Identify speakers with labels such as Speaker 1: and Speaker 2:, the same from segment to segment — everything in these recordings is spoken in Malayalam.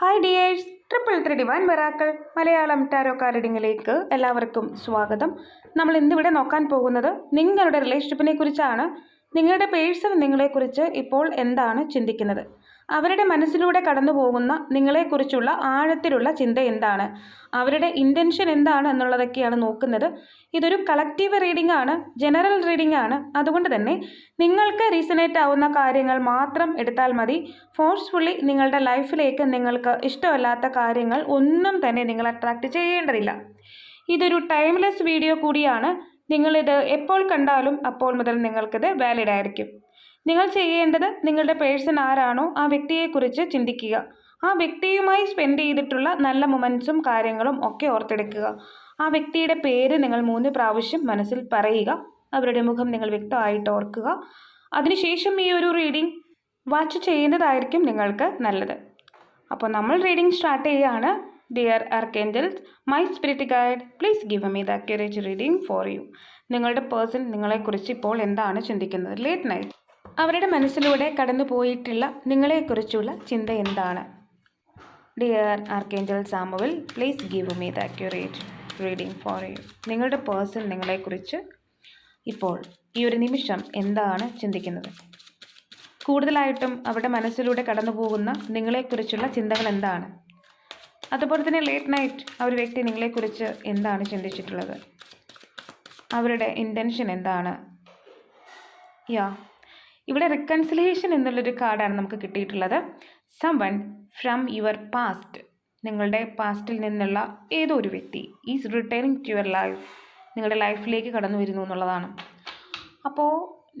Speaker 1: Hi dears triple three divine വെറാക്കൾ Malayalam tarot കാർഡിങ്ങിലേക്ക് എല്ലാവർക്കും സ്വാഗതം. നമ്മൾ ഇന്നിവിടെ നോക്കാൻ പോകുന്നത് നിങ്ങളുടെ റിലേഷൻഷിപ്പിനെ കുറിച്ചാണ്. നിങ്ങളുടെ പേഴ്സൺ നിങ്ങളെക്കുറിച്ച് ഇപ്പോൾ എന്താണ് ചിന്തിക്കുന്നത്? അവരുടെ മനസ്സിലൂടെ കടന്നു പോകുന്ന നിങ്ങളെക്കുറിച്ചുള്ള ആഴത്തിലുള്ള ചിന്ത എന്താണ്? അവരുടെ ഇന്റൻഷൻ എന്താണ് എന്നുള്ളതൊക്കെയാണ് നോക്കുന്നത്. ഇതൊരു കളക്റ്റീവ് റീഡിംഗ് ആണ് ജനറൽ റീഡിംഗ് ആണ്. അതുകൊണ്ട് തന്നെ നിങ്ങൾക്ക് റീസണേറ്റ് ആവുന്ന കാര്യങ്ങൾ മാത്രം എടുത്താൽ മതി. ഫോഴ്സ്ഫുള്ളി നിങ്ങളുടെ ലൈഫിലേക്ക് നിങ്ങൾക്ക് ഇഷ്ടമല്ലാത്ത കാര്യങ്ങൾ ഒന്നും തന്നെ നിങ്ങൾ അട്രാക്റ്റ് ചെയ്യേണ്ടതില്ല. ഇതൊരു ടൈംലെസ് വീഡിയോ കൂടിയാണ്. നിങ്ങളിത് എപ്പോൾ കണ്ടാലും അപ്പോൾ മുതൽ നിങ്ങൾക്കിത് വാലിഡ് ആയിരിക്കും. നിങ്ങൾ ചെയ്യേണ്ടത് നിങ്ങളുടെ പേഴ്സൺ ആരാണോ ആ വ്യക്തിയെക്കുറിച്ച് ചിന്തിക്കുക. ആ വ്യക്തിയുമായി സ്പെൻഡ് ചെയ്തിട്ടുള്ള നല്ല മൊമെൻസും കാര്യങ്ങളും ഒക്കെ ഓർത്തെടുക്കുക. ആ വ്യക്തിയുടെ പേര് നിങ്ങൾ മൂന്ന് പ്രാവശ്യം മനസ്സിൽ പറയുക. അവരുടെ മുഖം നിങ്ങൾ വ്യക്തമായിട്ട് ഓർക്കുക. അതിനുശേഷം ഈ ഒരു റീഡിംഗ് വാച്ച് ചെയ്യുന്നതായിരിക്കും നിങ്ങൾക്ക് നല്ലത്. അപ്പോൾ നമ്മൾ റീഡിംഗ് സ്റ്റാർട്ട് ചെയ്യുകയാണ് dear archangels my spirit guide please give me the accurate reading for you നിങ്ങളുടെ പേഴ്സൺ നിങ്ങളെക്കുറിച്ച് ഇപ്പോൾ എന്താണ് ചിന്തിക്കുന്നത്? ലേറ്റ് നൈറ്റ് അവരുടെ മനസ്സിലൂടെ കടന്നു പോയിട്ടുള്ള നിങ്ങളെക്കുറിച്ചുള്ള ചിന്ത എന്താണ്? Dear archangel Samuel please give me the accurate reading for you നിങ്ങളുടെ പേഴ്സൺ നിങ്ങളെക്കുറിച്ച് ഇപ്പോൾ ഈ ഒരു നിമിഷം എന്താണ് ചിന്തിക്കുന്നത്? കൂടുതലായിട്ടും അവരുടെ മനസ്സിലൂടെ കടന്നു പോകുന്ന നിങ്ങളെക്കുറിച്ചുള്ള ചിന്തകൾ എന്താണ്? അതുപോലെ തന്നെ ലേറ്റ് നൈറ്റ് ആ ഒരു വ്യക്തി നിങ്ങളെക്കുറിച്ച് എന്താണ് ചിന്തിച്ചിട്ടുള്ളത്? അവരുടെ ഇന്റൻഷൻ എന്താണ്? യാ ഇവിടെ റിക്കൺസിലിയേഷൻ എന്നുള്ളൊരു കാർഡാണ് നമുക്ക് കിട്ടിയിട്ടുള്ളത്. Sum one from your past നിങ്ങളുടെ പാസ്റ്റിൽ നിന്നുള്ള ഏതോ ഒരു വ്യക്തി is returning to your life നിങ്ങളുടെ ലൈഫിലേക്ക് കടന്നു വരുന്നു എന്നുള്ളതാണ്. അപ്പോൾ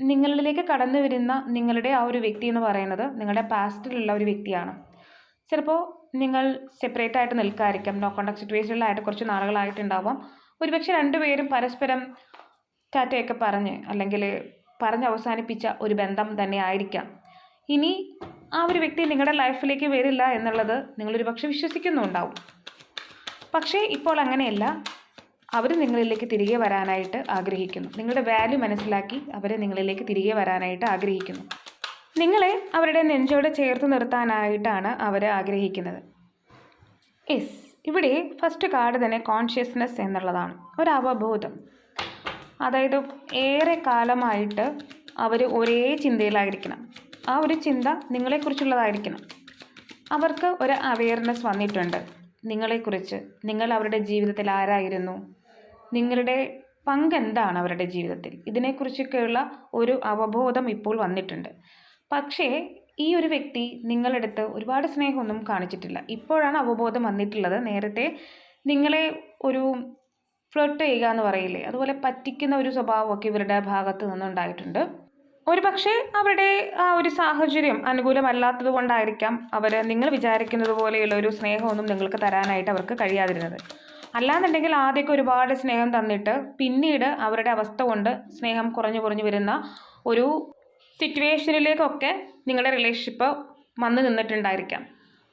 Speaker 1: നിങ്ങളിലേക്ക് കടന്നു വരുന്ന നിങ്ങളുടെ ആ ഒരു വ്യക്തി എന്ന് പറയുന്നത് നിങ്ങളുടെ പാസ്റ്റിലുള്ള ഒരു വ്യക്തിയാണ്. ചിലപ്പോൾ നിങ്ങൾ സെപ്പറേറ്റ് ആയിട്ട് നിൽക്കാതിരിക്കാം നോ കോണ്ടാക്ട് സിറ്റുവേഷനിലായിട്ട് കുറച്ച് നാളുകളായിട്ടുണ്ടാവാം. ഒരുപക്ഷെ രണ്ടുപേരും പരസ്പരം ടാറ്റയൊക്കെ പറഞ്ഞ് അല്ലെങ്കിൽ പറഞ്ഞ് അവസാനിപ്പിച്ച ഒരു ബന്ധം തന്നെ ആയിരിക്കാം. ഇനി ആ ഒരു വ്യക്തി നിങ്ങളുടെ ലൈഫിലേക്ക് വരില്ല എന്നുള്ളത് നിങ്ങളൊരു പക്ഷെ വിശ്വസിക്കുന്നുണ്ടാവും. പക്ഷേ ഇപ്പോൾ അങ്ങനെയല്ല. അവർ നിങ്ങളിലേക്ക് തിരികെ വരാനായിട്ട് ആഗ്രഹിക്കുന്നു. നിങ്ങളുടെ വാല്യൂ മനസ്സിലാക്കി അവരെ നിങ്ങളിലേക്ക് തിരികെ വരാനായിട്ട് ആഗ്രഹിക്കുന്നു. നിങ്ങളെ അവരുടെ നെഞ്ചോട് ചേർത്ത് നിർത്താനായിട്ടാണ് അവർ ആഗ്രഹിക്കുന്നത്. യെസ് ഇവിടെ ഫസ്റ്റ് കാർഡ് തന്നെ കോൺഷ്യസ്നെസ് എന്നുള്ളതാണ്. ഒരു അവബോധം അതായത് ഏറെ കാലമായിട്ട് അവർ ഒരേ ചിന്തയിലായിരിക്കണം. ആ ഒരു ചിന്ത നിങ്ങളെക്കുറിച്ചുള്ളതായിരിക്കണം. അവർക്ക് ഒരു അവെയർനെസ് വന്നിട്ടുണ്ട്. നിങ്ങളെക്കുറിച്ച്. നിങ്ങൾ അവരുടെ ജീവിതത്തിൽ ആരായിരുന്നു? നിങ്ങളുടെ പങ്ക് എന്താണ് അവരുടെ ജീവിതത്തിൽ? ഇതിനെക്കുറിച്ചൊക്കെയുള്ള ഒരു അവബോധം ഇപ്പോൾ വന്നിട്ടുണ്ട്. പക്ഷേ ഈ ഒരു വ്യക്തി നിങ്ങളടുത്ത് ഒരുപാട് സ്നേഹമൊന്നും കാണിച്ചിട്ടില്ല. ഇപ്പോഴാണ് അവബോധം വന്നിട്ടുള്ളത്. നേരത്തെ നിങ്ങളെ ഒരു ഫ്ലർട്ട് ചെയ്യുക എന്ന് പറയില്ലേ? അതുപോലെ പറ്റിക്കുന്ന ഒരു സ്വഭാവമൊക്കെ ഇവരുടെ ഭാഗത്ത് നിന്നുണ്ടായിട്ടുണ്ട്. ഒരു പക്ഷേ അവരുടെ ആ ഒരു സാഹചര്യം അനുകൂലമല്ലാത്തത് കൊണ്ടായിരിക്കാം അവർ നിങ്ങൾ വിചാരിക്കുന്നത് പോലെയുള്ള ഒരു സ്നേഹമൊന്നും നിങ്ങൾക്ക് തരാനായിട്ട് അവർക്ക് കഴിയാതിരുന്നത്. അല്ലാന്നുണ്ടെങ്കിൽ ആദ്യമൊക്കെ ഒരുപാട് സ്നേഹം തന്നിട്ട് പിന്നീട് അവരുടെ അവസ്ഥ കൊണ്ട് സ്നേഹം കുറഞ്ഞു കുറഞ്ഞു വരുന്ന ഒരു സിറ്റുവേഷനിലേക്കൊക്കെ നിങ്ങളുടെ റിലേഷൻഷിപ്പ് വന്നു നിന്നിട്ടുണ്ടായിരിക്കാം.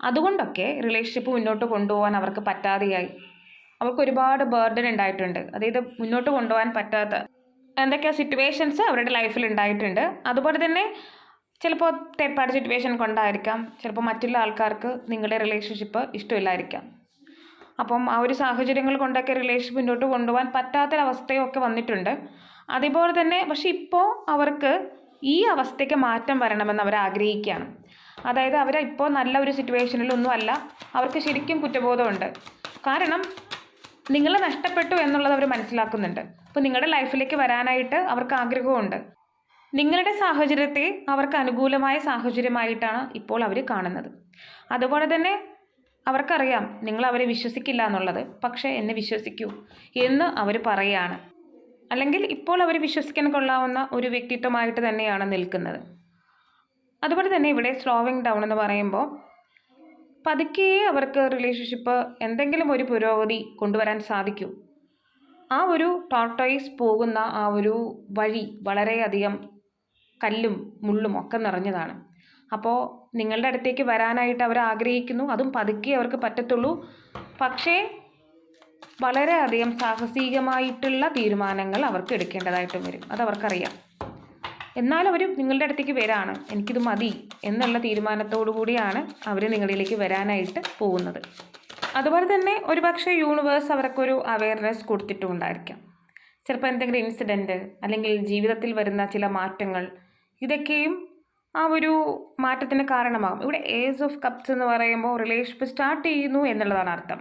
Speaker 1: അതുകൊണ്ടൊക്കെ റിലേഷൻഷിപ്പ് മുന്നോട്ട് കൊണ്ടുപോകാൻ അവർക്ക് പറ്റാതെയായി. അവർക്ക് ഒരുപാട് ബേർഡൻ ഉണ്ടായിട്ടുണ്ട്. അതായത് മുന്നോട്ട് കൊണ്ടുപോകാൻ പറ്റാത്ത എന്തൊക്കെയാ സിറ്റുവേഷൻസ് അവരുടെ ലൈഫിൽ ഉണ്ടായിട്ടുണ്ട്. അതുപോലെ തന്നെ ചിലപ്പോൾ തേർഡ് സിറ്റുവേഷൻ കൊണ്ടായിരിക്കാം. ചിലപ്പോൾ മറ്റുള്ള ആൾക്കാർക്ക് നിങ്ങളുടെ റിലേഷൻഷിപ്പ് ഇഷ്ടമില്ലായിരിക്കാം. അപ്പം ആ ഒരു സാഹചര്യങ്ങൾ കൊണ്ടൊക്കെ റിലേഷൻഷിപ്പ് മുന്നോട്ട് കൊണ്ടുപോകാൻ പറ്റാത്തൊരവസ്ഥയൊക്കെ വന്നിട്ടുണ്ട്. അതേപോലെ തന്നെ പക്ഷെ ഇപ്പോൾ അവർക്ക് ഈ അവസ്ഥയ്ക്ക് മാറ്റം വരണമെന്ന് അവർ ആഗ്രഹിക്കുകയാണ്. അതായത് അവർ ഇപ്പോൾ നല്ല ഒരു സിറ്റുവേഷനിലൊന്നുമല്ല അവർക്ക് ശരിക്കും കുറ്റബോധമുണ്ട്. കാരണം നിങ്ങളെ നഷ്ടപ്പെട്ടു എന്നുള്ളത് അവർ മനസ്സിലാക്കുന്നുണ്ട്. അപ്പോൾ നിങ്ങളുടെ ലൈഫിലേക്ക് വരാനായിട്ട് അവർക്ക് ആഗ്രഹമുണ്ട്. നിങ്ങളുടെ സാഹചര്യത്തെ അവർക്ക് അനുകൂലമായ സാഹചര്യമായിട്ടാണ് ഇപ്പോൾ അവർ കാണുന്നത്. അതുപോലെ തന്നെ അവർക്കറിയാം നിങ്ങൾ അവരെ വിശ്വസിക്കില്ല എന്നുള്ളത് പക്ഷേ എന്നെ വിശ്വസിക്കൂ എന്ന് അവർ പറയുകയാണ്. അല്ലെങ്കിൽ ഇപ്പോൾ അവർ വിശ്വസിക്കാൻ കൊള്ളാവുന്ന ഒരു വ്യക്തിത്വമായിട്ട് തന്നെയാണ് നിൽക്കുന്നത്. അതുപോലെ തന്നെ ഇവിടെ സ്ലോവിങ് ഡൗൺ എന്ന് പറയുമ്പോൾ പതുക്കെ അവർക്ക് റിലേഷൻഷിപ്പ് എന്തെങ്കിലും ഒരു പുരോഗതി കൊണ്ടുവരാൻ സാധിക്കും. ആ ഒരു ടോർട്ടോയിസ് പോകുന്ന ആ ഒരു വഴി വളരെയധികം കല്ലും മുള്ളും ഒക്കെ നിറഞ്ഞതാണ്. അപ്പോൾ നിങ്ങളുടെ അടുത്തേക്ക് വരാനായിട്ട് അവർ ആഗ്രഹിക്കുന്നു. അതും പതുക്കെ അവർക്ക് പറ്റത്തുള്ളൂ. പക്ഷേ വളരെയധികം സാഹസികമായിട്ടുള്ള തീരുമാനങ്ങൾ അവർക്ക് എടുക്കേണ്ടതായിട്ടും വരും. അതവർക്കറിയാം. എന്നാൽ അവർ നിങ്ങളുടെ അടുത്തേക്ക് വരാണ്. എനിക്കിത് മതി എന്നുള്ള തീരുമാനത്തോടു കൂടിയാണ് അവർ നിങ്ങളിലേക്ക് വരാനായിട്ട് പോകുന്നത്. അതുപോലെ തന്നെ ഒരുപക്ഷെ യൂണിവേഴ്സ് അവർക്കൊരു അവയർനെസ് കൊടുത്തിട്ടുണ്ടായിരിക്കാം. ചിലപ്പോൾ എന്തെങ്കിലും ഇൻസിഡന്റ് അല്ലെങ്കിൽ ജീവിതത്തിൽ വരുന്ന ചില മാറ്റങ്ങൾ ഇതൊക്കെയും ആ ഒരു മാറ്റത്തിന് കാരണമാകും. ഇവിടെ ഏസ് ഓഫ് കപ്സ് എന്ന് പറയുമ്പോൾ റിലേഷൻഷിപ്പ് സ്റ്റാർട്ട് ചെയ്യുന്നു എന്നുള്ളതാണ് അർത്ഥം.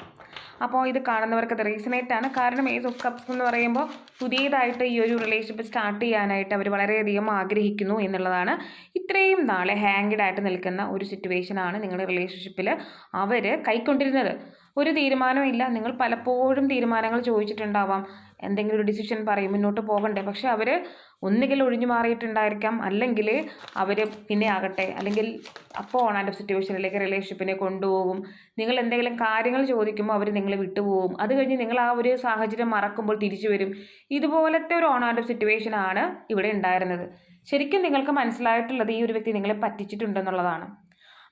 Speaker 1: അപ്പോൾ ഇത് കാണുന്നവർക്ക് അത് റീസണേറ്റ് കാരണം ഏസ് ഓഫ് കപ്സ് എന്ന് പറയുമ്പോൾ പുതിയതായിട്ട് ഈ ഒരു റിലേഷൻഷിപ്പ് സ്റ്റാർട്ട് ചെയ്യാനായിട്ട് അവർ വളരെയധികം ആഗ്രഹിക്കുന്നു എന്നുള്ളതാണ്. ഇത്രയും നാളെ ഹാങ്ഡ് ആയിട്ട് നിൽക്കുന്ന ഒരു സിറ്റുവേഷനാണ് നിങ്ങളുടെ റിലേഷൻഷിപ്പിൽ അവർ കൈക്കൊണ്ടിരുന്നത്. ഒരു തീരുമാനമില്ല നിങ്ങൾ പലപ്പോഴും തീരുമാനങ്ങൾ ചോദിച്ചിട്ടുണ്ടാവാം. എന്തെങ്കിലും ഒരു ഡിസിഷൻ പറയും മുന്നോട്ട് പോകണ്ടേ. പക്ഷെ അവർ ഒന്നുകിൽ ഒഴിഞ്ഞു മാറിയിട്ടുണ്ടായിരിക്കാം. അല്ലെങ്കിൽ അവർ പിന്നെ ആകട്ടെ. അല്ലെങ്കിൽ അപ്പോൾ ഓൺ ആൻഡ് സിറ്റുവേഷനിലേക്ക് റിലേഷൻഷിപ്പിനെ കൊണ്ടുപോകും. നിങ്ങൾ എന്തെങ്കിലും കാര്യങ്ങൾ ചോദിക്കുമ്പോൾ അവർ നിങ്ങളെ വിട്ടുപോകും. അത് കഴിഞ്ഞ് നിങ്ങൾ ആ ഒരു സാഹചര്യം മറക്കുമ്പോൾ തിരിച്ചു വരും. ഇതുപോലത്തെ ഒരു ഓൺ ആൻഡ് സിറ്റുവേഷൻ ആണ് ഇവിടെ ഉണ്ടായിരുന്നത്. ശരിക്കും നിങ്ങൾക്ക് മനസ്സിലായിട്ടുള്ളത് ഈ ഒരു വ്യക്തി നിങ്ങളെ പറ്റിച്ചിട്ടുണ്ടെന്നുള്ളതാണ്.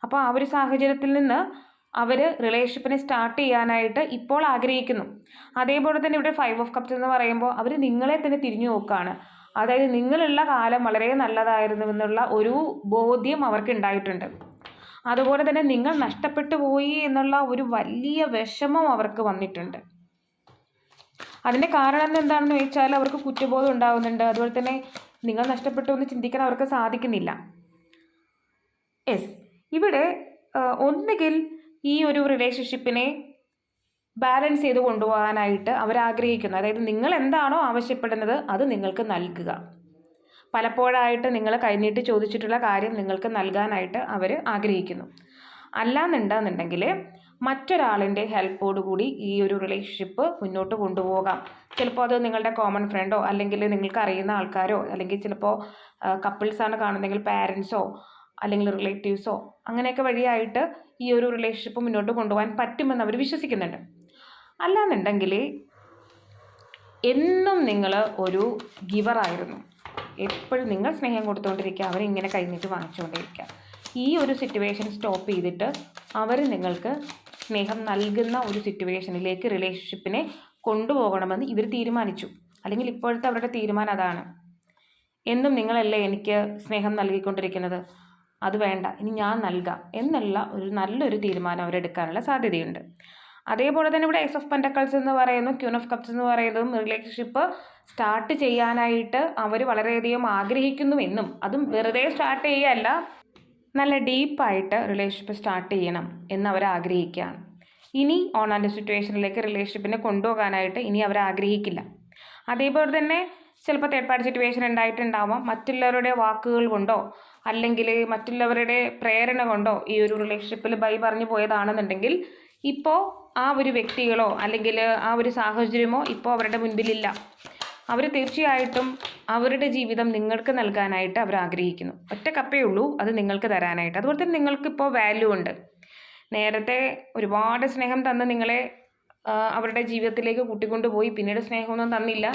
Speaker 1: അപ്പോൾ ആ ഒരു സാഹചര്യത്തിൽ നിന്ന് അവർ റിലേഷൻഷിപ്പിനെ സ്റ്റാർട്ട് ചെയ്യാനായിട്ട് ഇപ്പോൾ ആഗ്രഹിക്കുന്നു. അതേപോലെ തന്നെ ഇവിടെ ഫൈവ് ഓഫ് കപ്സ് എന്ന് പറയുമ്പോൾ അവർ നിങ്ങളെ തന്നെ തിരിഞ്ഞു നോക്കുകയാണ് അതായത് നിങ്ങളുള്ള കാലം വളരെ നല്ലതായിരുന്നു എന്നുള്ള ഒരു ബോധ്യം അവർക്ക് ഉണ്ടായിട്ടുണ്ട്. അതുപോലെ തന്നെ നിങ്ങൾ നഷ്ടപ്പെട്ടു പോയി എന്നുള്ള ഒരു വലിയ വിഷമം അവർക്ക് വന്നിട്ടുണ്ട്. അതിന്റെ കാരണം എന്താണെന്ന് വെച്ചാൽ അവർക്ക് കുറ്റബോധം ഉണ്ടാകുന്നുണ്ട് അതുപോലെ തന്നെ നിങ്ങൾ നഷ്ടപ്പെട്ടു എന്ന് ചിന്തിക്കാൻ അവർക്ക് സാധിക്കുന്നില്ല. യെസ് ഇവിടെ ഒന്നുകിൽ ഈ ഒരു റിലേഷൻഷിപ്പിനെ ബാലൻസ് ചെയ്ത് കൊണ്ടുപോകാനായിട്ട് അവരാഗ്രഹിക്കുന്നു. അതായത് നിങ്ങൾ എന്താണോ ആവശ്യപ്പെടുന്നത് അത് നിങ്ങൾക്ക് നൽകുക. പലപ്പോഴായിട്ട് നിങ്ങൾ കൈനീട്ടി ചോദിച്ചിട്ടുള്ള കാര്യം നിങ്ങൾക്ക് നൽകാനായിട്ട് അവർ ആഗ്രഹിക്കുന്നു. അല്ലാന്നുണ്ടെന്നുണ്ടെങ്കിൽ മറ്റൊരാളിന്റെ ഹെൽപ്പോടുകൂടി ഈ ഒരു റിലേഷൻഷിപ്പ് മുന്നോട്ട് കൊണ്ടുപോകാം. ചിലപ്പോൾ അത് നിങ്ങളുടെ കോമൺ ഫ്രണ്ടോ അല്ലെങ്കിൽ നിങ്ങൾക്ക് അറിയുന്ന ആൾക്കാരോ അല്ലെങ്കിൽ ചിലപ്പോൾ കപ്പിൾസാണ് കാണുന്നതെങ്കിൽ പാരൻസോ അല്ലെങ്കിൽ റിലേറ്റീവ്സോ അങ്ങനെയൊക്കെ വഴിയായിട്ട് ഈ ഒരു റിലേഷൻഷിപ്പ് മുന്നോട്ട് കൊണ്ടുപോകാൻ പറ്റുമെന്ന് അവർ വിശ്വസിക്കുന്നുണ്ട്. അല്ലാന്നുണ്ടെങ്കിൽ എന്നും നിങ്ങൾ ഒരു ഗിവറായിരുന്നു എപ്പോഴും നിങ്ങൾ സ്നേഹം കൊടുത്തുകൊണ്ടിരിക്കുക അവരിങ്ങനെ കൈനീട്ട് വാങ്ങിച്ചുകൊണ്ടിരിക്കുക ഈ ഒരു സിറ്റുവേഷൻ സ്റ്റോപ്പ് ചെയ്തിട്ട് അവർ നിങ്ങൾക്ക് സ്നേഹം നൽകുന്ന ഒരു സിറ്റുവേഷനിലേക്ക് റിലേഷൻഷിപ്പിനെ കൊണ്ടുപോകണമെന്ന് ഇവർ തീരുമാനിച്ചു. അല്ലെങ്കിൽ ഇപ്പോഴത്തെ അവരുടെ തീരുമാനം അതാണ്. എന്നും നിങ്ങളല്ലേ എനിക്ക് സ്നേഹം നൽകിക്കൊണ്ടിരിക്കുന്നത്? അത് വേണ്ട ഇനി ഞാൻ നൽകാം എന്നുള്ള ഒരു നല്ലൊരു തീരുമാനം അവരെടുക്കാനുള്ള സാധ്യതയുണ്ട്. അതേപോലെ തന്നെ ഇവിടെ എസ് ഓഫ് പെന്റക്കൾസ് എന്ന് പറയുന്നു ക്യൂൺ ഓഫ് കപ്സ് എന്ന് പറയുന്നതും റിലേഷൻഷിപ്പ് സ്റ്റാർട്ട് ചെയ്യാനായിട്ട് അവർ വളരെയധികം ആഗ്രഹിക്കുന്നുവെന്നും അതും വെറുതെ സ്റ്റാർട്ട് ചെയ്യുകയല്ല നല്ല ഡീപ്പായിട്ട് റിലേഷൻഷിപ്പ് സ്റ്റാർട്ട് ചെയ്യണം എന്ന് അവർ ആഗ്രഹിക്കുകയാണ്. ഇനി ഓൺ സിറ്റുവേഷനിലേക്ക് റിലേഷൻഷിപ്പിനെ കൊണ്ടുപോകാനായിട്ട് ഇനി അവർ ആഗ്രഹിക്കില്ല. അതേപോലെ തന്നെ ചിലപ്പോൾ തേർഡ് പാർട്ടി സിറ്റുവേഷൻ ഉണ്ടായിട്ടുണ്ടാവാം മറ്റുള്ളവരുടെ വാക്കുകൾ കൊണ്ടോ അല്ലെങ്കിൽ മറ്റുള്ളവരുടെ പ്രേരണ കൊണ്ടോ ഈ ഒരു റിലേഷൻഷിപ്പിൽ ബൈ പറഞ്ഞു പോയതാണെന്നുണ്ടെങ്കിൽ ഇപ്പോൾ ആ ഒരു വ്യക്തികളോ അല്ലെങ്കിൽ ആ ഒരു സാഹചര്യമോ ഇപ്പോൾ അവരുടെ മുൻപിലില്ല. അവർ തീർച്ചയായിട്ടും അവരുടെ ജീവിതം നിങ്ങൾക്ക് നൽകാനായിട്ട് അവർ ആഗ്രഹിക്കുന്നു. ഒറ്റ കപ്പേ ഉള്ളൂ അത് നിങ്ങൾക്ക് തരാനായിട്ട്. അതുപോലെ തന്നെ നിങ്ങൾക്കിപ്പോൾ വാല്യൂ ഉണ്ട്. നേരത്തെ ഒരുപാട് സ്നേഹം തന്ന് നിങ്ങളെ അവരുടെ ജീവിതത്തിലേക്ക് കൂട്ടിക്കൊണ്ടുപോയി പിന്നീട് സ്നേഹമൊന്നും തന്നില്ല.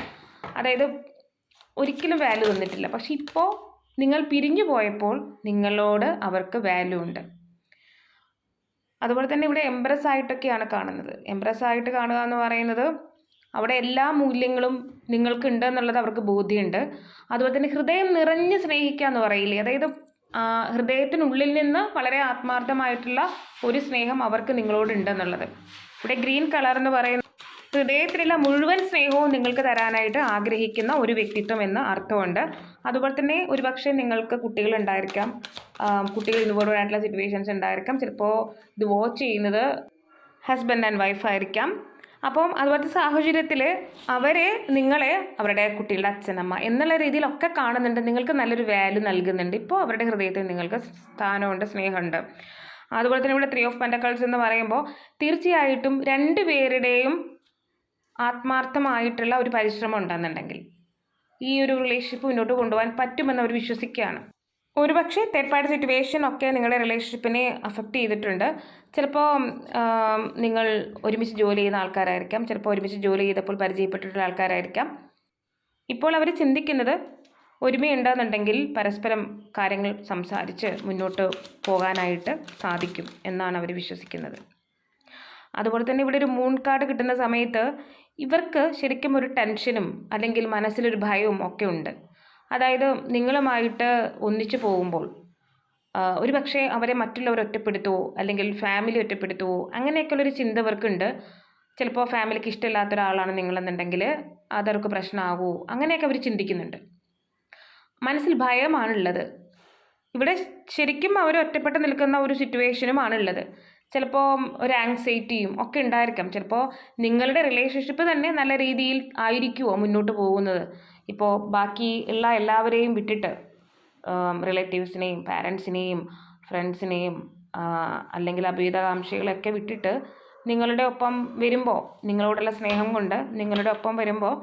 Speaker 1: അതായത് ഒരിക്കലും വാല്യൂ തന്നിട്ടില്ല. പക്ഷെ ഇപ്പോൾ നിങ്ങൾ പിരിഞ്ഞു പോയപ്പോൾ നിങ്ങളോട് അവർക്ക് വാല്യൂ ഉണ്ട്. അതുപോലെ തന്നെ ഇവിടെ എംപ്രസ് ആയിട്ടൊക്കെയാണ് കാണുന്നത്. എംപ്രസ് ആയിട്ട് കാണുക എന്ന് പറയുന്നത് അവിടെ എല്ലാ മൂല്യങ്ങളും നിങ്ങൾക്ക് ഉണ്ട് എന്നുള്ളത് അവർക്ക് ബോധ്യമുണ്ട്. അതുപോലെ തന്നെ ഹൃദയം നിറഞ്ഞ് സ്നേഹിക്കുക എന്ന് പറയില്ലേ? അതായത് ഹൃദയത്തിനുള്ളിൽ നിന്ന് വളരെ ആത്മാർത്ഥമായിട്ടുള്ള ഒരു സ്നേഹം അവർക്ക് നിങ്ങളോട് ഉണ്ടെന്നുള്ളത് ഇവിടെ ഗ്രീൻ കളർ എന്ന് പറയുന്നത് ഹൃദയത്തിലുള്ള മുഴുവൻ സ്നേഹവും നിങ്ങൾക്ക് തരാനായിട്ട് ആഗ്രഹിക്കുന്ന ഒരു വ്യക്തിത്വം എന്ന് അർത്ഥമുണ്ട്. അതുപോലെ തന്നെ ഒരുപക്ഷെ നിങ്ങൾക്ക് കുട്ടികൾ ഉണ്ടായിരിക്കാം. കുട്ടികൾ ഇൻവോൾവ് സിറ്റുവേഷൻസ് ഉണ്ടായിരിക്കാം. ചിലപ്പോൾ ഇത് വാച്ച് ചെയ്യുന്നത് ഹസ്ബൻഡ് ആൻഡ് വൈഫ് ആയിരിക്കാം. അപ്പം അതുപോലത്തെ സാഹചര്യത്തിൽ അവരെ നിങ്ങളെ അവരുടെ കുട്ടികളുടെ അച്ഛനമ്മ എന്നുള്ള രീതിയിലൊക്കെ കാണുന്നുണ്ട്. നിങ്ങൾക്ക് നല്ലൊരു വാല്യൂ നൽകുന്നുണ്ട്. ഇപ്പോൾ അവരുടെ ഹൃദയത്തിൽ നിങ്ങൾക്ക് സ്ഥാനമുണ്ട് സ്നേഹമുണ്ട്. അതുപോലെ തന്നെ ഇവിടെ ത്രീ ഓഫ് പെന്റക്കൾസ് എന്ന് പറയുമ്പോൾ തീർച്ചയായിട്ടും രണ്ട് പേരുടെയും ആത്മാർത്ഥമായിട്ടുള്ള ഒരു പരിശ്രമം ഉണ്ടെന്നുണ്ടെങ്കിൽ ഈ ഒരു റിലേഷൻഷിപ്പ് മുന്നോട്ട് കൊണ്ടുപോകാൻ പറ്റുമെന്ന് അവർ വിശ്വസിക്കുകയാണ്. ഒരുപക്ഷെ തേർഡ് പാർട്ടി സിറ്റുവേഷൻ ഒക്കെ നിങ്ങളുടെ റിലേഷൻഷിപ്പിനെ അഫക്റ്റ് ചെയ്തിട്ടുണ്ട്. ചിലപ്പോൾ നിങ്ങൾ ഒരുമിച്ച് ജോലി ചെയ്യുന്ന ആൾക്കാരായിരിക്കാം. ചിലപ്പോൾ ഒരുമിച്ച് ജോലി ചെയ്തപ്പോൾ പരിചയപ്പെട്ടിട്ടുള്ള ആൾക്കാരായിരിക്കാം. ഇപ്പോൾ അവർ ചിന്തിക്കുന്നത് ഒരുമയുണ്ടെന്നുണ്ടെങ്കിൽ പരസ്പരം കാര്യങ്ങൾ സംസാരിച്ച് മുന്നോട്ട് പോകാനായിട്ട് സാധിക്കും എന്നാണ് അവർ വിശ്വസിക്കുന്നത്. അതുപോലെ തന്നെ ഇവിടെ ഒരു മൂൺ കാർഡ് കിട്ടുന്ന സമയത്ത് ഇവർക്ക് ശരിക്കും ഒരു ടെൻഷനും അല്ലെങ്കിൽ മനസ്സിലൊരു ഭയവും ഒക്കെ ഉണ്ട്. അതായത് നിങ്ങളുമായിട്ട് ഒന്നിച്ചു പോകുമ്പോൾ ഒരു പക്ഷേ അവരെ മറ്റുള്ളവർ ഒറ്റപ്പെടുത്തുമോ അല്ലെങ്കിൽ ഫാമിലി ഒറ്റപ്പെടുത്തുമോ അങ്ങനെയൊക്കെയുള്ളൊരു ചിന്ത അവർക്കുണ്ട് ചിലപ്പോൾ ഫാമിലിക്ക് ഇഷ്ടമില്ലാത്ത ഒരാളാണ് നിങ്ങളെന്നുണ്ടെങ്കിൽ അതവർക്ക് പ്രശ്നമാകുമോ അങ്ങനെയൊക്കെ അവർ ചിന്തിക്കുന്നുണ്ട്. മനസ്സിൽ ഭയമാണുള്ളത്. ഇവിടെ ശരിക്കും അവർ ഒറ്റപ്പെട്ട് നിൽക്കുന്ന ഒരു സിറ്റുവേഷനുമാണ് ഉള്ളത് ചിലപ്പോൾ ഒരു ആങ്സൈറ്റിയും ഒക്കെ ഉണ്ടായിരിക്കാം. ചിലപ്പോൾ നിങ്ങളുടെ റിലേഷൻഷിപ്പ് തന്നെ നല്ല രീതിയിൽ ആയിരിക്കുമോ മുന്നോട്ട് പോകുന്നത്? ഇപ്പോൾ ബാക്കി ഉള്ള എല്ലാവരെയും വിട്ടിട്ട് റിലേറ്റീവ്സിനെയും പാരൻസിനെയും ഫ്രണ്ട്സിനെയും അല്ലെങ്കിൽ അഭീതകാംക്ഷികളെയൊക്കെ വിട്ടിട്ട് നിങ്ങളുടെ ഒപ്പം വരുമ്പോൾ നിങ്ങളോടുള്ള സ്നേഹം കൊണ്ട് നിങ്ങളുടെ ഒപ്പം വരുമ്പോൾ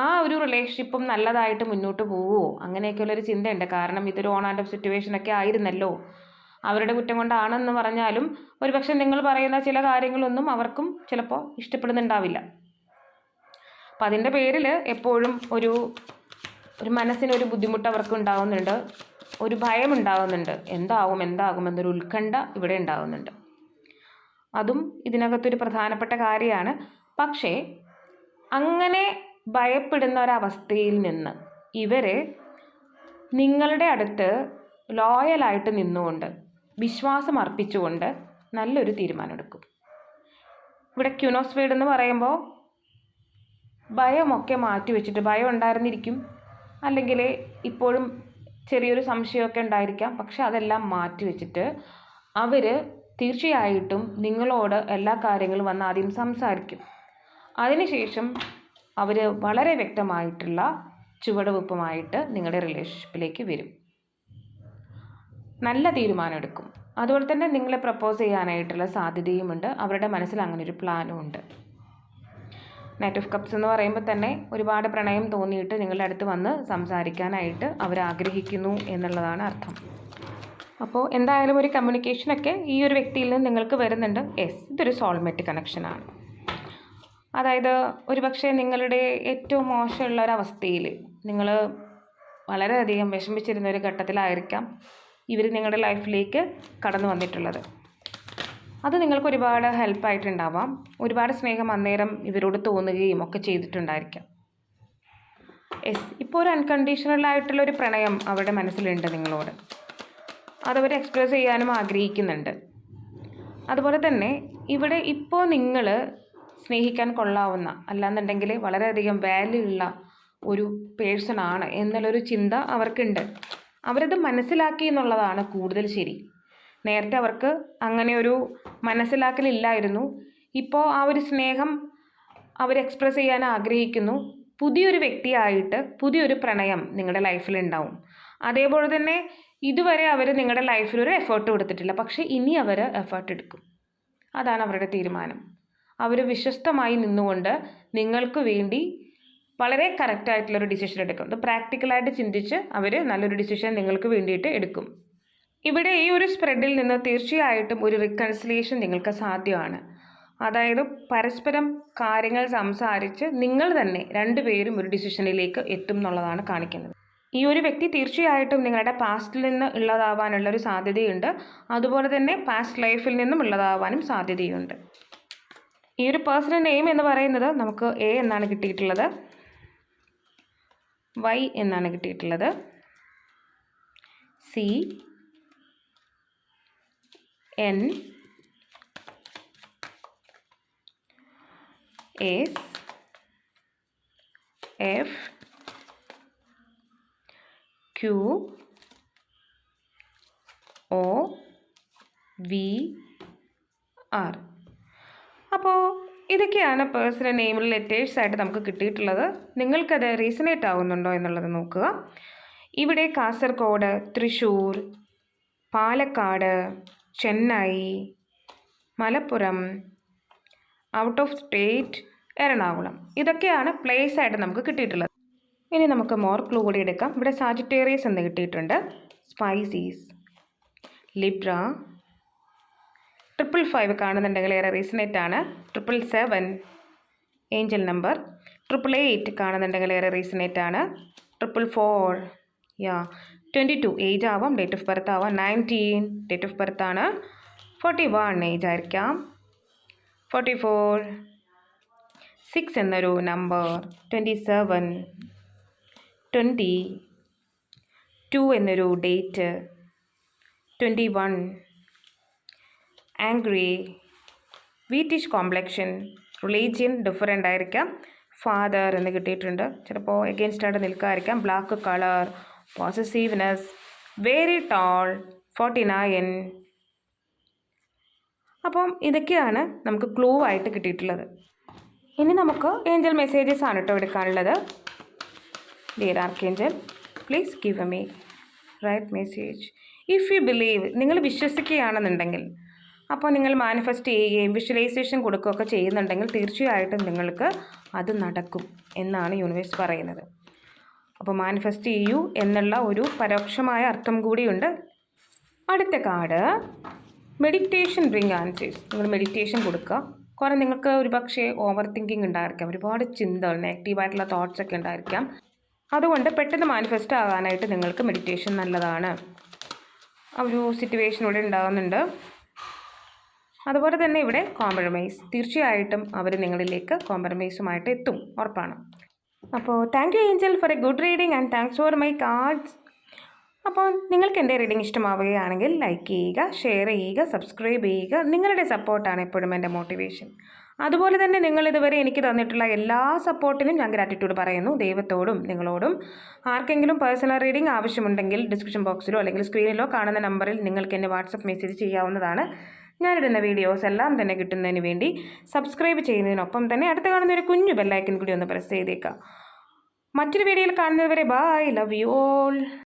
Speaker 1: ആ ഒരു റിലേഷൻഷിപ്പും നല്ലതായിട്ട് മുന്നോട്ട് പോവുമോ അങ്ങനെയൊക്കെയുള്ളൊരു ചിന്തയുണ്ട്. കാരണം ഇതൊരു ഓൺ ആൻഡ് ഓഫ് സിറ്റുവേഷനൊക്കെ ആയിരുന്നല്ലോ. അവരുടെ കുറ്റം കൊണ്ടാണെന്ന് പറഞ്ഞാലും ഒരുപക്ഷെ നിങ്ങൾ പറയുന്ന ചില കാര്യങ്ങളൊന്നും അവർക്കും ചിലപ്പോൾ ഇഷ്ടപ്പെടുന്നുണ്ടാവില്ല. അപ്പം അതിന്റെ പേരിൽ എപ്പോഴും ഒരു ഒരു മനസ്സിനൊരു ബുദ്ധിമുട്ട് അവർക്ക് ഉണ്ടാകുന്നുണ്ട് ഒരു ഭയം ഉണ്ടാകുന്നുണ്ട് എന്താകും എന്താകും എന്നൊരു ഉത്കണ്ഠ ഇവിടെ ഉണ്ടാകുന്നുണ്ട് അതും ഇതിനകത്തൊരു പ്രധാനപ്പെട്ട കാര്യമാണ്. പക്ഷേ അങ്ങനെ ഭയപ്പെടുന്ന ഒരവസ്ഥയിൽ നിന്ന് ഇവർ നിങ്ങളുടെ അടുത്ത് ലോയലായിട്ട് നിന്നുകൊണ്ട് വിശ്വാസം അർപ്പിച്ചുകൊണ്ട് നല്ലൊരു തീരുമാനമെടുക്കും. ഇവിടെ ക്യുനോസ്ഫീഡ് എന്ന് പറയുമ്പോൾ ഭയമൊക്കെ മാറ്റി വെച്ചിട്ട് ഭയം ഉണ്ടായിരുന്നിരിക്കും. അല്ലെങ്കിൽ ഇപ്പോഴും ചെറിയൊരു സംശയമൊക്കെ ഉണ്ടായിരിക്കാം. പക്ഷെ അതെല്ലാം മാറ്റി വെച്ചിട്ട് അവർ തീർച്ചയായിട്ടും നിങ്ങളോട് എല്ലാ കാര്യങ്ങളും വന്ന് ആദ്യം സംസാരിക്കും. അതിനുശേഷം അവർ വളരെ വ്യക്തമായിട്ടുള്ള ചുവടുവെപ്പുമായിട്ട് നിങ്ങളുടെ റിലേഷൻഷിപ്പിലേക്ക് വരും. നല്ല തീരുമാനം എടുക്കും അതുപോലെ തന്നെ നിങ്ങളെ പ്രപ്പോസ് ചെയ്യാനായിട്ടുള്ള സാധ്യതയുമുണ്ട്. അവരുടെ മനസ്സിൽ അങ്ങനെ ഒരു പ്ലാനും ഉണ്ട്. നൈറ്റ് ഓഫ് കപ്സ് എന്ന് പറയുമ്പോൾ തന്നെ ഒരുപാട് പ്രണയം തോന്നിയിട്ട് നിങ്ങളുടെ അടുത്ത് വന്ന് സംസാരിക്കാനായിട്ട് അവർ ആഗ്രഹിക്കുന്നു എന്നുള്ളതാണ് അർത്ഥം. അപ്പോൾ എന്തായാലും ഒരു കമ്മ്യൂണിക്കേഷനൊക്കെ ഈ ഒരു വ്യക്തിയിൽ നിന്ന് നിങ്ങൾക്ക് വരുന്നുണ്ട്. യെസ് ഇതൊരു സോൾമേറ്റ് കണക്ഷനാണ് അതായത് ഒരുപക്ഷെ നിങ്ങളുടെ ഏറ്റവും മോശമുള്ള ഒരവസ്ഥയിൽ നിങ്ങൾ വളരെയധികം വിഷമിച്ചിരുന്ന ഒരു ഘട്ടത്തിലായിരിക്കാം. ഇവർ നിങ്ങളുടെ ലൈഫിലേക്ക് കടന്നു വന്നിട്ടുള്ളത്. അത് നിങ്ങൾക്ക് ഒരുപാട് ഹെൽപ്പായിട്ടുണ്ടാവാം ഒരുപാട് സ്നേഹം അന്നേരം ഇവരോട് തോന്നുകയും ഒക്കെ ചെയ്തിട്ടുണ്ടായിരിക്കാം. എസ് ഇപ്പോൾ ഒരു അൺകണ്ടീഷണൽ ആയിട്ടുള്ള ഒരു പ്രണയം അവരുടെ മനസ്സിലുണ്ട് നിങ്ങളോട്. അതവർ എക്സ്പ്രസ് ചെയ്യാനും ആഗ്രഹിക്കുന്നുണ്ട്. അതുപോലെ തന്നെ ഇവിടെ ഇപ്പോൾ നിങ്ങൾ സ്നേഹിക്കാൻ കൊള്ളാവുന്ന അല്ലാന്നുണ്ടെങ്കിൽ വളരെയധികം വാല്യൂ ഉള്ള ഒരു പേഴ്സണാണ് എന്നുള്ളൊരു ചിന്ത അവർക്കുണ്ട്. അവരത് മനസ്സിലാക്കി എന്നുള്ളതാണ് കൂടുതൽ ശരി. നേരത്തെ അവർക്ക് അങ്ങനെ ഒരു മനസ്സിലാക്കലില്ലായിരുന്നു. ഇപ്പോൾ ആ ഒരു സ്നേഹം അവർ എക്സ്പ്രസ് ചെയ്യാൻ ആഗ്രഹിക്കുന്നു. പുതിയൊരു വ്യക്തിയായിട്ട് പുതിയൊരു പ്രണയം നിങ്ങളുടെ ലൈഫിൽ ഉണ്ടാവും. അതേപോലെ തന്നെ ഇതുവരെ അവർ നിങ്ങളുടെ ലൈഫിൽ ഒരു എഫേർട്ട് കൊടുത്തിട്ടില്ല. പക്ഷേ ഇനി അവർ എഫേർട്ട് എടുക്കും. അതാണ് അവരുടെ തീരുമാനം. അവർ വിശ്വസ്തമായി നിന്നുകൊണ്ട് നിങ്ങൾക്ക് വേണ്ടി വളരെ കറക്റ്റായിട്ടുള്ളൊരു ഡിസിഷൻ എടുക്കും. അത് പ്രാക്ടിക്കലായിട്ട് ചിന്തിച്ച് അവർ നല്ലൊരു ഡിസിഷൻ നിങ്ങൾക്ക് വേണ്ടിയിട്ട് എടുക്കും. ഇവിടെ ഈ ഒരു സ്പ്രെഡിൽ നിന്ന് തീർച്ചയായിട്ടും ഒരു റിക്കൺസിലിയേഷൻ നിങ്ങൾക്ക് സാധ്യമാണ്. അതായത് പരസ്പരം കാര്യങ്ങൾ സംസാരിച്ച് നിങ്ങൾ തന്നെ രണ്ടുപേരും ഒരു ഡിസിഷനിലേക്ക് എത്തും എന്നുള്ളതാണ് കാണിക്കുന്നത്. ഈ ഒരു വ്യക്തി തീർച്ചയായിട്ടും നിങ്ങളുടെ പാസ്റ്റിൽ നിന്ന് ഉള്ളതാവാനുള്ള ഒരു സാധ്യതയുണ്ട്. അതുപോലെ തന്നെ പാസ്റ്റ് ലൈഫിൽ നിന്നും ഉള്ളതാവാനും സാധ്യതയുണ്ട്. ഈ ഒരു പേഴ്സണൽ നെയിം എന്ന് പറയുന്നത് നമുക്ക് എ എന്നാണ് കിട്ടിയിട്ടുള്ളത്. വൈ എന്നാണ് കിട്ടിയിട്ടുള്ളത്. C N S F Q O V R. അപ്പോൾ ഇതൊക്കെയാണ് പേഴ്സണൽ നെയിമിൽ ലെറ്റേഴ്സ് ആയിട്ട് നമുക്ക് കിട്ടിയിട്ടുള്ളത്. നിങ്ങൾക്കത് റീസണേറ്റ് ആവുന്നുണ്ടോ എന്നുള്ളത് നോക്കുക. ഇവിടെ Kasaragod Thrissur Palakkad Chennai Malappuram out of state Ernakulam. ഇതൊക്കെയാണ് പ്ലേസ് ആയിട്ട് നമുക്ക് കിട്ടിയിട്ടുള്ളത്. ഇനി നമുക്ക് മോർ ക്ലൂ കൂടി എടുക്കാം. ഇവിടെ സാജിറ്റേറിയസ് എന്ന് കിട്ടിയിട്ടുണ്ട്. സ്പൈസീസ് ലിബ്ര ട്രിപ്പിൾ ഫൈവ് കാണുന്നുണ്ടെങ്കിൽ ഏറെ റീസണേറ്റ് ആണ്. Triple seven angel number triple eight കാണുന്നുണ്ടെങ്കിൽ ഏറെ റീസണേറ്റ് ആണ്. ട്രിപ്പിൾ ഫോർ യാ ട്വന്റി ടു ഏജ് ആവാം. ഡേറ്റ് ഓഫ് ബർത്ത് ആവാം. നയന്റീൻ ഡേറ്റ് ഓഫ് ബർത്ത് ആണ്. ഫോർട്ടി വൺ ഏജ് ആയിരിക്കാം. ഫോർട്ടി ഫോർ സിക്സ് എന്നൊരു number twenty seven twenty two എന്നൊരു date twenty one angry wheatish complexion religion different ആയിരിക്കാം. ഫാദർ എന്ന് കിട്ടിയിട്ടുണ്ട്. ചിലപ്പോൾ എഗെയിൻസ്റ്റ് ആയിട്ട് നിൽക്കാതിരിക്കാം. Black colour possessiveness very tall forty nine അപ്പം ഇതൊക്കെയാണ് നമുക്ക് ക്ലൂ ആയിട്ട് കിട്ടിയിട്ടുള്ളത്. ഇനി നമുക്ക് ഏഞ്ചൽ മെസ്സേജസ് ആണ് കേട്ടോ എടുക്കാനുള്ളത്. Dear archangel please give me right message if you believe നിങ്ങൾ വിശ്വസിക്കുകയാണെന്നുണ്ടെങ്കിൽ അപ്പോൾ നിങ്ങൾ മാനിഫെസ്റ്റ് ചെയ്യുകയും വിഷ്വലൈസേഷൻ കൊടുക്കുകയൊക്കെ ചെയ്യുന്നുണ്ടെങ്കിൽ തീർച്ചയായിട്ടും നിങ്ങൾക്ക് അത് നടക്കും എന്നാണ് യൂണിവേഴ്സ് പറയുന്നത്. അപ്പോൾ മാനിഫെസ്റ്റ് ചെയ്യൂ എന്നുള്ള ഒരു പരോക്ഷമായ അർത്ഥം കൂടിയുണ്ട്. അടുത്ത കാർഡ് മെഡിറ്റേഷൻ ബ്രിങ് ആൻസേഴ്സ് നിങ്ങൾ മെഡിറ്റേഷൻ കൊടുക്കുക. കുറേ നിങ്ങൾക്ക് ഒരു പക്ഷേ ഓവർ തിങ്കിങ് ഉണ്ടായിരിക്കാം. ഒരുപാട് ചിന്തകൾ നെഗറ്റീവായിട്ടുള്ള തോട്ട്സ് ഒക്കെ ഉണ്ടായിരിക്കാം. അതുകൊണ്ട് പെട്ടെന്ന് മാനിഫെസ്റ്റ് ആകാനായിട്ട് നിങ്ങൾക്ക് മെഡിറ്റേഷൻ നല്ലതാണ്. ഒരു സിറ്റുവേഷൻ ഇവിടെ ഉണ്ടാകുന്നുണ്ട്. അതുപോലെ തന്നെ ഇവിടെ കോംപ്രമൈസ് തീർച്ചയായിട്ടും അവർ നിങ്ങളിലേക്ക് കോംപ്രമൈസുമായിട്ട് എത്തും ഉറപ്പാണ്. അപ്പോൾ thank you angel for a good reading and thanks for my cards അപ്പോൾ നിങ്ങൾക്ക് എന്റെ റീഡിംഗ് ഇഷ്ടമാവുകയാണെങ്കിൽ ലൈക്ക് ചെയ്യുക ഷെയർ ചെയ്യുക സബ്സ്ക്രൈബ് ചെയ്യുക. നിങ്ങളുടെ സപ്പോർട്ടാണ് എപ്പോഴും എന്റെ മോട്ടിവേഷൻ അതുപോലെ തന്നെ നിങ്ങൾ ഇതുവരെ എനിക്ക് തന്നിട്ടുള്ള എല്ലാ സപ്പോർട്ടിനും ഞാൻ ഗ്രാറ്റിറ്റ്യൂഡ് പറയുന്നു. ദൈവത്തോടും നിങ്ങളോടും. ആർക്കെങ്കിലും പേഴ്സണൽ റീഡിംഗ് ആവശ്യമുണ്ടെങ്കിൽ ഡിസ്ക്രിപ്ഷൻ ബോക്സിലോ അല്ലെങ്കിൽ സ്ക്രീനിലോ കാണുന്ന നമ്പറിൽ നിങ്ങൾക്ക് എന്നെ വാട്സപ്പ് മെസ്സേജ് ചെയ്യാവുന്നതാണ്. ഞാനിടുന്ന വീഡിയോസ് എല്ലാം തന്നെ കിട്ടുന്നതിന് വേണ്ടി സബ്സ്ക്രൈബ് ചെയ്യുന്നതിനൊപ്പം തന്നെ അടുത്ത കാണുന്ന ഒരു കുഞ്ഞു ബെല്ലൈക്കൻ കൂടി ഒന്ന് പ്രസ് ചെയ്തേക്കാം. മറ്റൊരു വീഡിയോയിൽ കാണുന്നതുവരെ ബൈ ലവ് യു ഓൾ